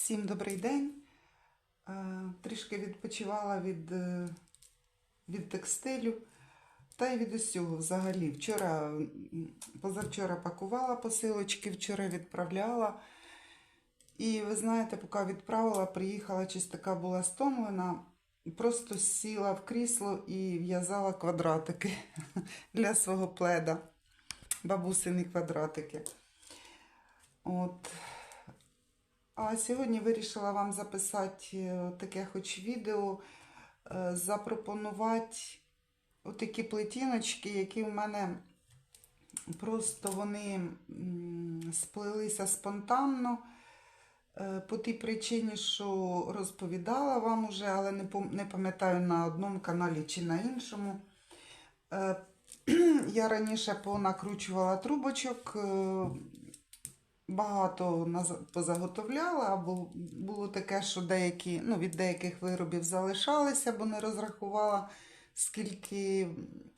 Всім добрий день. Е, Трішки відпочивала від, е, від текстилю та й від усього взагалі. Вчора, позавчора пакувала посилочки, вчора відправляла. І ви знаєте, поки відправила, приїхала, щось така була стомлена. Просто сіла в крісло і в'язала квадратики для свого пледа. Бабусині квадратики. От. А сьогодні вирішила вам записати е, таке хоч відео, е, запропонувати отакі плетіночки, які в мене просто вони сплелися спонтанно. е, По тій причині, що розповідала вам уже, але не пам'ятаю на одному каналі чи на іншому. Я раніше понакручувала трубочок, багато позаготовляла, або було таке, що деякі, ну, від деяких виробів залишалися, бо не розрахувала, скільки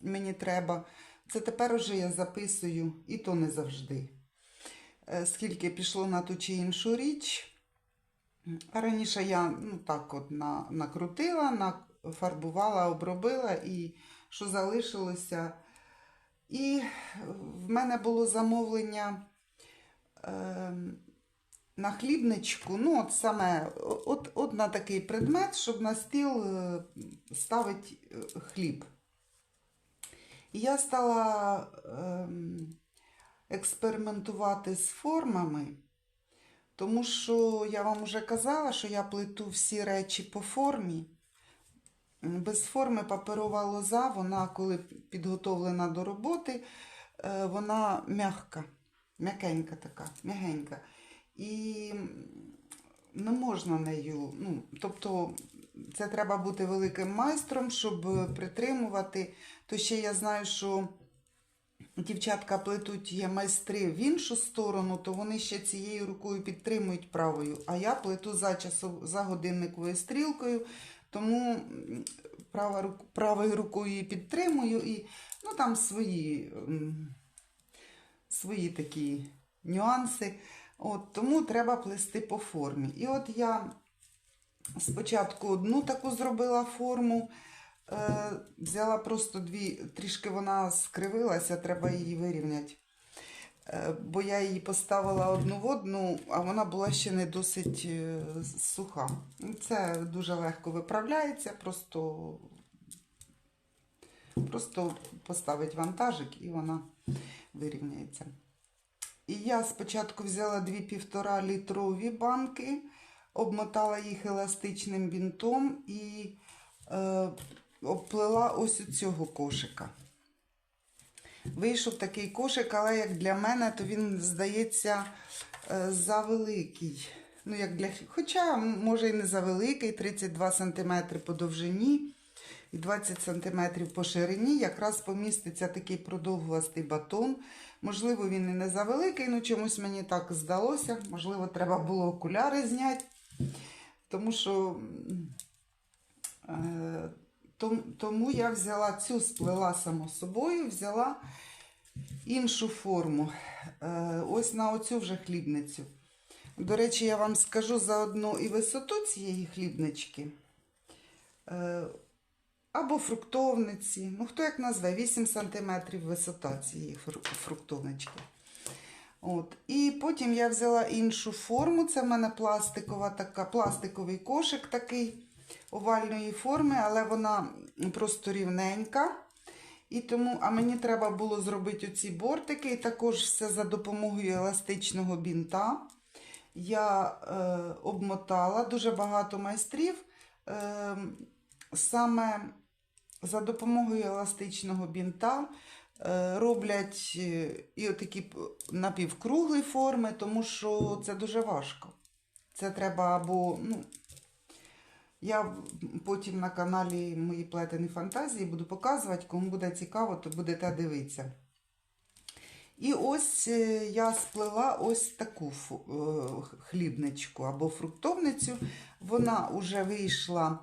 мені треба. Це тепер уже я записую, і то не завжди. Е, Скільки пішло на ту чи іншу річ. А раніше я ну, так от на, накрутила, нафарбувала, обробила і що залишилося. І в мене було замовлення на хлібничку, ну, от саме от, от на такий предмет, щоб на стіл е, ставити е, хліб. І я стала е, експериментувати з формами, тому що я вам вже казала, що я плету всі речі по формі. Без форми паперова лоза, вона, коли підготовлена до роботи, е, вона м'яка, м'якенька така, м'ягенька. І не можна нею. Ну, тобто, це треба бути великим майстром, щоб притримувати. То ще я знаю, що дівчатка плетуть є майстри в іншу сторону, то вони ще цією рукою підтримують правою. А я плету за, часов, за годинниковою стрілкою, тому права, правою рукою її підтримую і ну, там свої, свої такі нюанси. От, тому треба плести по формі. І от я спочатку одну таку зробила форму. Е, взяла просто дві, трішки вона скривилася, треба її вирівняти. Е, бо я її поставила одну в одну, а вона була ще не досить е, суха. Це дуже легко виправляється, просто, просто поставить вантажик і вона вирівняється. І я спочатку взяла дві півтора літрові банки, обмотала їх еластичним бінтом і е, обплела ось у цього кошика. Вийшов такий кошик, але як для мене, то він здається е, завеликий. Ну, як для... Хоча, може, і не завеликий, 32 см по довжині і 20 см по ширині. Якраз поміститься такий продовгувастий батон. Можливо, він і не завеликий, ну чомусь мені так здалося. Можливо, треба було окуляри зняти. Тому що е, тому я взяла цю сплела само собою, взяла іншу форму. Е, ось на оцю вже хлібницю. До речі, я вам скажу заодно і висоту цієї хлібнички. Або фруктовниці. Ну, хто як назве, 8 см висота цієї фру- фруктовнички. От. І потім я взяла іншу форму. Це в мене пластикова така, пластиковий кошик такий овальної форми, але вона просто рівненька. І тому, а мені треба було зробити оці бортики, і також все за допомогою еластичного бінта. Я е, обмотала дуже багато майстрів. Е, саме за допомогою еластичного бінта е, роблять е, і отакі напівкруглі форми, тому що це дуже важко. Це треба або. Ну, я потім на каналі Мої плетені фантазії буду показувати, кому буде цікаво, то будете дивитися. І ось е, я сплела ось таку хлібничку або фруктовницю. Вона вже вийшла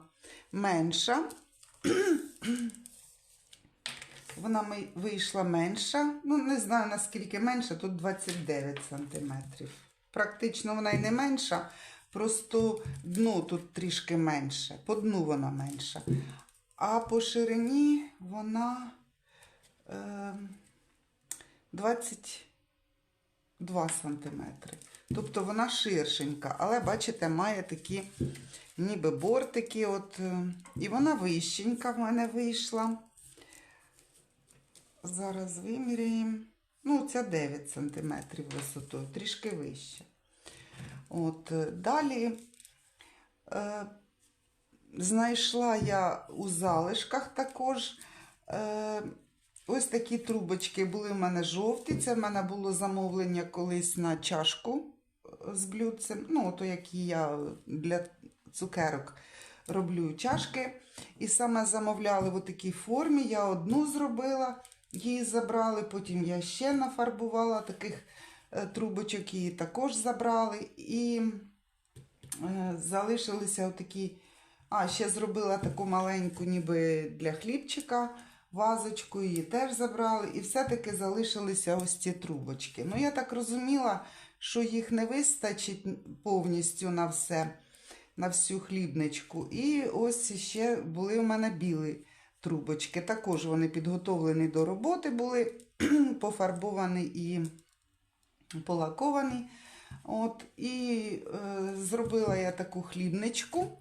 менша. Вона вийшла менша. Ну, не знаю наскільки менша, тут 29 см. Практично вона й не менша, Просто дно тут трішки менше, по дну вона менша. А по ширині вона е, 22 сантиметри. Тобто вона ширшенька, але бачите, має такі ніби бортики. От, е, і вона вищенька в мене вийшла. Зараз виміряємо. Ну, ця 9 см висотою, трішки вище. От, е, далі е, знайшла я у залишках також. Е, ось такі трубочки були в мене жовті. Це в мене було замовлення колись на чашку з блюдцем. Ну, то які я для цукерок роблю чашки. І саме замовляли в такій формі. Я одну зробила, її забрали, потім я ще нафарбувала таких е, трубочок, її також забрали. І е, залишилися отакі. А, ще зробила таку маленьку, ніби для хлібчика, вазочку, її теж забрали. І все-таки залишилися ось ці трубочки. Ну, я так розуміла, що їх не вистачить повністю на все, на всю хлібничку. І ось ще були в мене білі трубочки. Також вони підготовлені до роботи, були пофарбовані і полаковані. От, і е, зробила я таку хлібничку,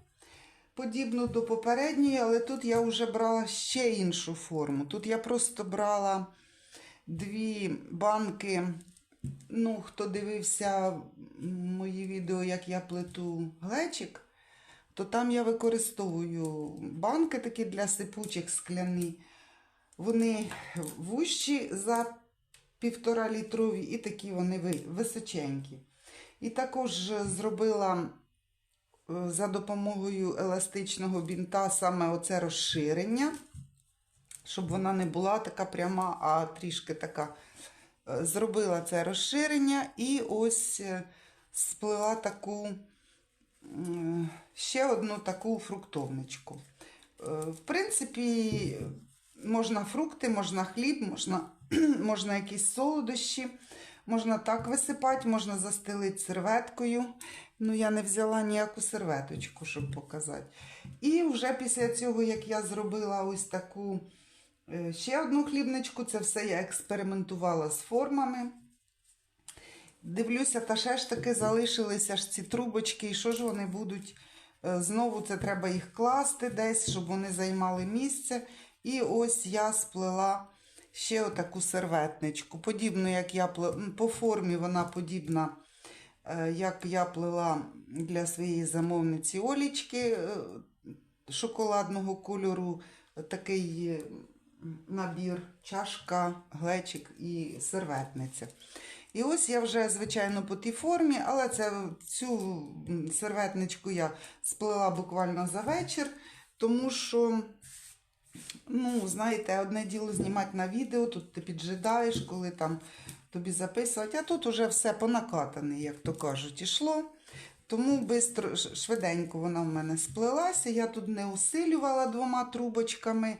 подібну до попередньої, але тут я вже брала ще іншу форму. Тут я просто брала дві банки. Ну, хто дивився мої відео, як я плету глечик, то там я використовую банки такі для сипучих скляні. Вони вущі за півтора літрові і такі вони височенькі. І також зробила е, за допомогою еластичного бінта саме оце розширення, щоб вона не була така пряма, а трішки така. Е, Зробила це розширення і ось е, сплела таку ще одну таку фруктовничку. Е, В принципі, можна фрукти, можна хліб, можна, можна якісь солодощі. Можна так висипати, можна застелити серветкою. Ну, я не взяла ніяку серветочку, щоб показати. І вже після цього, як я зробила ось таку ще одну хлібничку, це все я експериментувала з формами. Дивлюся, та ще ж таки залишилися ж ці трубочки, і що ж вони будуть? Е, Знову це треба їх класти десь, щоб вони займали місце. І ось я сплела ще отаку серветничку. Подібно, як я по формі вона подібна, е, як я плела для своєї замовниці Олічки е, шоколадного кольору. Такий е, набір, чашка, глечик і серветниця. І ось я вже, звичайно, по тій формі, але це, цю серветничку я сплела буквально за вечір, тому що, ну, знаєте, одне діло знімати на відео, тут ти піджидаєш, коли там тобі записувати, а тут уже все понакатане, як то кажуть, ішло. Тому бистро, швиденько вона в мене сплелася. Я тут не усилювала двома трубочками.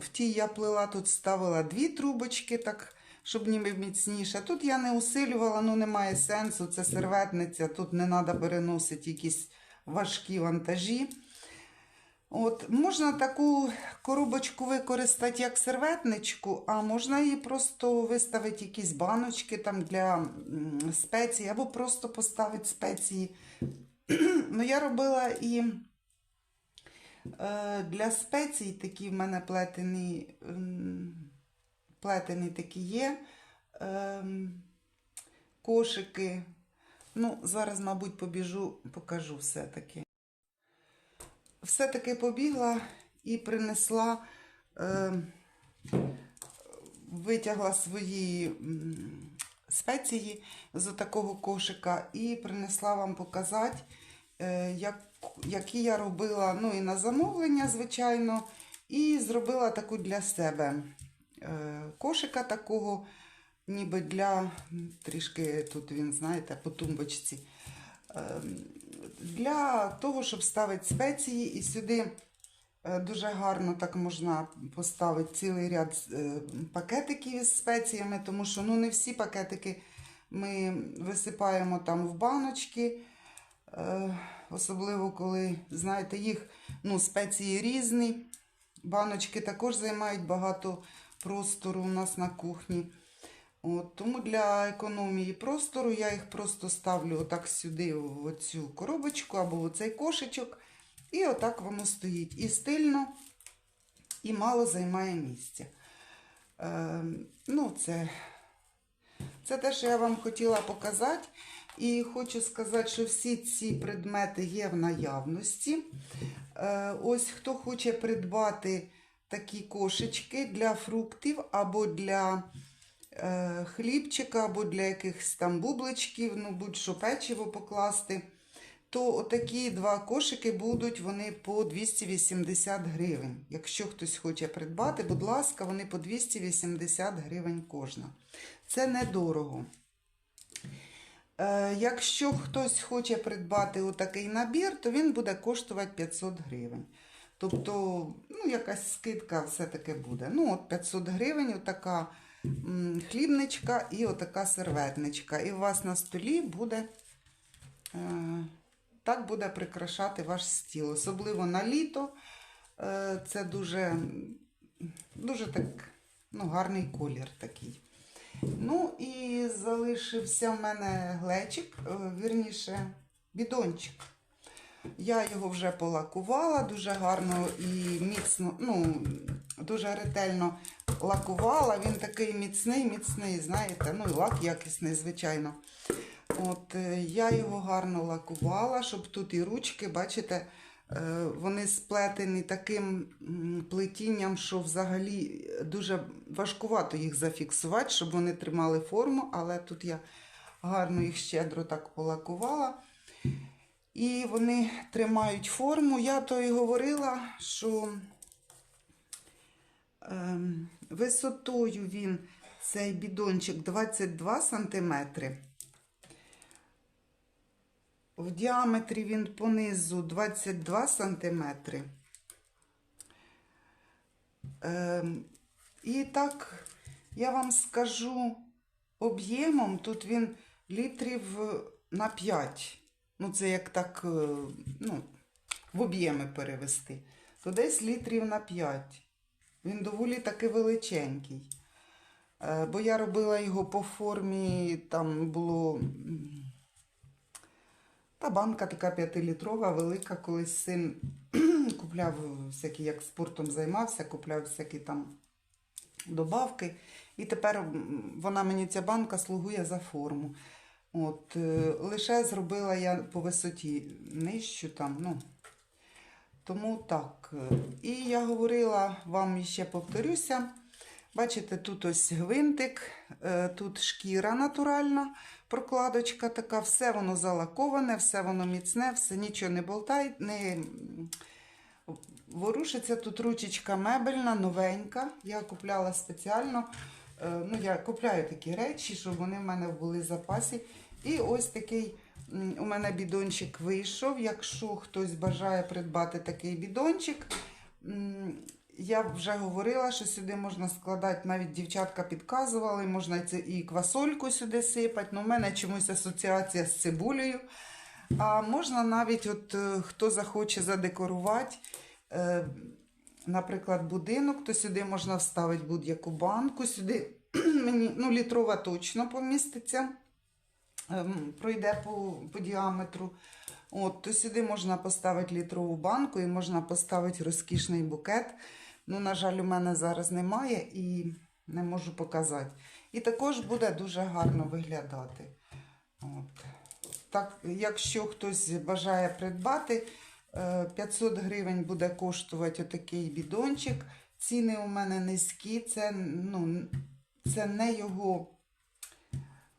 В тій я плела, тут ставила дві трубочки, так, щоб ніби міцніше. Тут я не усилювала, ну немає сенсу. Це серветниця, тут не треба переносити якісь важкі вантажі. От, можна таку коробочку використати як серветничку, а можна її просто виставити якісь баночки там для спецій, або просто поставити спеції. ну, я робила і для спецій такі в мене плетені, плетені такі є ем, кошики. Ну, зараз, мабуть, побіжу, покажу все-таки все-таки побігла і принесла, е, витягла свої спеції з такого кошика і принесла вам показати, е, як, які я робила ну, і на замовлення, звичайно, і зробила таку для себе е, кошика такого, ніби для трішки тут він, знаєте, по тумбочці. Ем, для того, щоб ставити спеції, і сюди е, дуже гарно так можна поставити цілий ряд е, пакетиків із спеціями, тому що ну, не всі пакетики ми висипаємо там в баночки. Особливо, коли, знаєте, їх ну, спеції різні. Баночки також займають багато простору у нас на кухні. От, тому для економії простору я їх просто ставлю отак сюди, в оцю коробочку або в оцей кошечок. І отак воно стоїть. І стильно, і мало займає місця. Е, ну, це, це те, що я вам хотіла показати. І хочу сказати, що всі ці предмети є в наявності. Е, ось хто хоче придбати такі кошечки для фруктів або для е, хлібчика, або для якихось там бубличків, ну будь-що печиво покласти, то отакі два кошики будуть вони по 280 гривень. Якщо хтось хоче придбати, будь ласка, вони по 280 гривень кожна. Це недорого. Е, Якщо хтось хоче придбати отакий набір, то він буде коштувати 500 гривень. Тобто, ну, якась скидка все-таки буде. Ну, от 500 гривень, отака хлібничка і отака серветничка. І у вас на столі буде, е, так буде прикрашати ваш стіл. Особливо на літо. Е, це дуже, дуже так, ну, гарний колір такий. Ну і залишився в мене глечик, е, вірніше, бідончик. Я його вже полакувала дуже гарно і міцно, ну, дуже ретельно лакувала. Він такий міцний, міцний, знаєте, ну і лак якісний, звичайно. От е, я його гарно лакувала, щоб тут і ручки, бачите, вони сплетені таким плетінням, що взагалі дуже важкувато їх зафіксувати, щоб вони тримали форму, але тут я гарно їх щедро так полакувала. І вони тримають форму. Я то і говорила, що ем, висотою він, цей бідончик 22 сантиметри. В діаметрі він понизу 22 сантиметри. Ем, і так, я вам скажу об'ємом, тут він літрів на 5. Ну, це як так, е, ну, в об'єми перевести. То десь літрів на 5. Він доволі таки величенький. Е, Бо я робила його по формі, там було. Та банка така 5-літрова, велика, колись син купляв всякі, як спортом займався, купляв всякі там добавки. І тепер вона мені ця банка слугує за форму. От, е, лише зробила я по висоті нижчу там, ну. Тому так. І я говорила вам ще повторюся. Бачите, тут ось гвинтик, е, тут шкіра натуральна, прокладочка така, все воно залаковане, все воно міцне, все нічого не болтає, не ворушиться. Тут ручечка мебельна, новенька. Я купляла спеціально. Е, Ну, я купляю такі речі, щоб вони в мене були в запасі. І ось такий у мене бідончик вийшов. Якщо хтось бажає придбати такий бідончик, я вже говорила, що сюди можна складати, навіть дівчатка підказували, можна і квасольку сюди сипати. Ну, у мене чомусь асоціація з цибулею. А можна навіть, от е, хто захоче задекорувати, е, наприклад, будинок, то сюди можна вставити будь-яку банку. Сюди мені ну, літрова точно поміститься, ем, пройде по, по діаметру. От, то сюди можна поставити літрову банку і можна поставити розкішний букет. Ну, на жаль, у мене зараз немає і не можу показати. І також буде дуже гарно виглядати. От. Так, якщо хтось бажає придбати, е, 500 гривень буде коштувати отакий бідончик. Ціни у мене низькі, це, ну, це не його.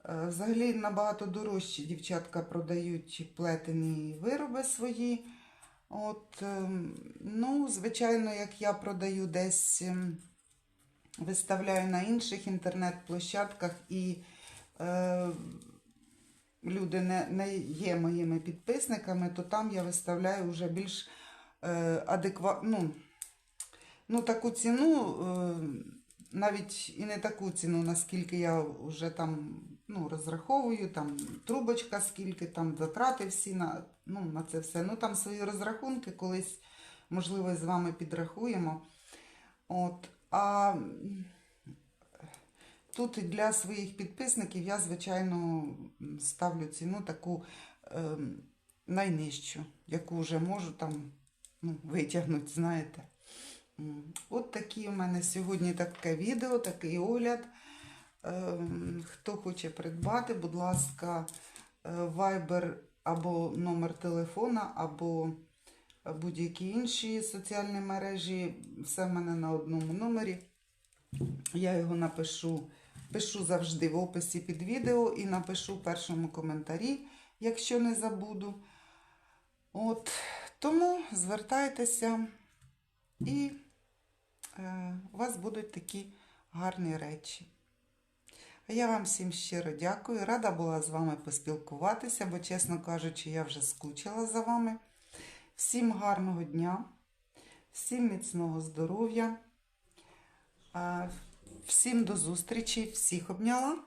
Е, Взагалі набагато дорожчі дівчатка продають плетені вироби свої. От, ем, ну, звичайно, як я продаю десь, ем, виставляю на інших інтернет-площадках і е, люди не, не є моїми підписниками, то там я виставляю вже більш е, адекватну, ну, ну, таку ціну, е, навіть і не таку ціну, наскільки я вже там ну, розраховую, там трубочка, скільки там затрати всі на, ну, на це все. Ну там свої розрахунки колись, можливо, з вами підрахуємо. От, а тут для своїх підписників я, звичайно, ставлю ціну таку ем, найнижчу, яку вже можу там ну, витягнути, знаєте. От такі у мене сьогодні таке відео, такий огляд. Ем, Хто хоче придбати, будь ласка, Viber або номер телефона, або будь-які інші соціальні мережі. Все в мене на одному номері. Я його напишу, пишу завжди в описі під відео і напишу в першому коментарі, якщо не забуду. От, тому звертайтеся і е, у вас будуть такі гарні речі. Я вам всім щиро дякую. Рада була з вами поспілкуватися, бо, чесно кажучи, я вже скучила за вами. Всім гарного дня, всім міцного здоров'я, всім до зустрічі, всіх обняла.